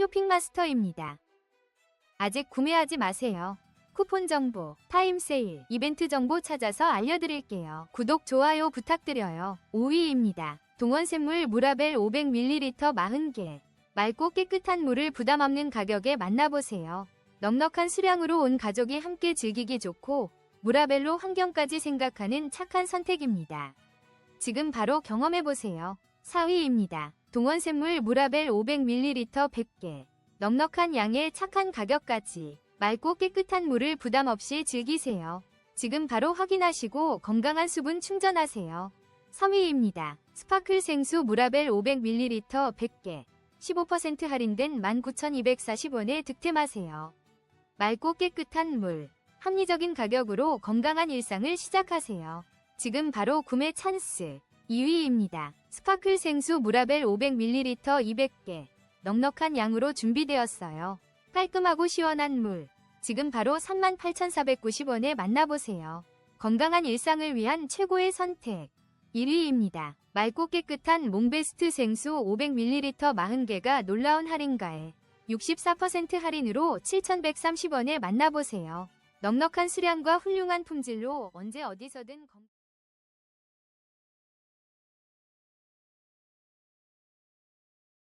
쇼핑마스터입니다. 아직 구매하지 마세요. 쿠폰 정보, 타임 세일, 이벤트 정보 찾아서 알려드릴게요. 구독, 좋아요 부탁드려요. 5위입니다. 동원샘물 무라벨 500ml 40개. 맑고 깨끗한 물을 부담 없는 가격에 만나보세요. 넉넉한 수량으로 온 가족이 함께 즐기기 좋고 무라벨로 환경까지 생각하는 착한 선택입니다. 지금 바로 경험해보세요. 4위입니다. 동원샘물 무라벨 500ml 100개. 넉넉한 양의 착한 가격까지 맑고 깨끗한 물을 부담 없이 즐기세요. 지금 바로 확인하시고 건강한 수분 충전하세요. 3위입니다. 스파클 생수 무라벨 500ml 100개. 15% 할인된 19,240원에 득템하세요. 맑고 깨끗한 물, 합리적인 가격으로 건강한 일상을 시작하세요. 지금 바로 구매 찬스. 2위입니다. 스파클 생수 무라벨 500ml 200개. 넉넉한 양으로 준비되었어요. 깔끔하고 시원한 물. 지금 바로 38,490원에 만나보세요. 건강한 일상을 위한 최고의 선택. 1위입니다. 맑고 깨끗한 몽베스트 생수 500ml 40개가 놀라운 할인가에 64% 할인으로 7,130원에 만나보세요. 넉넉한 수량과 훌륭한 품질로 언제 어디서든 건...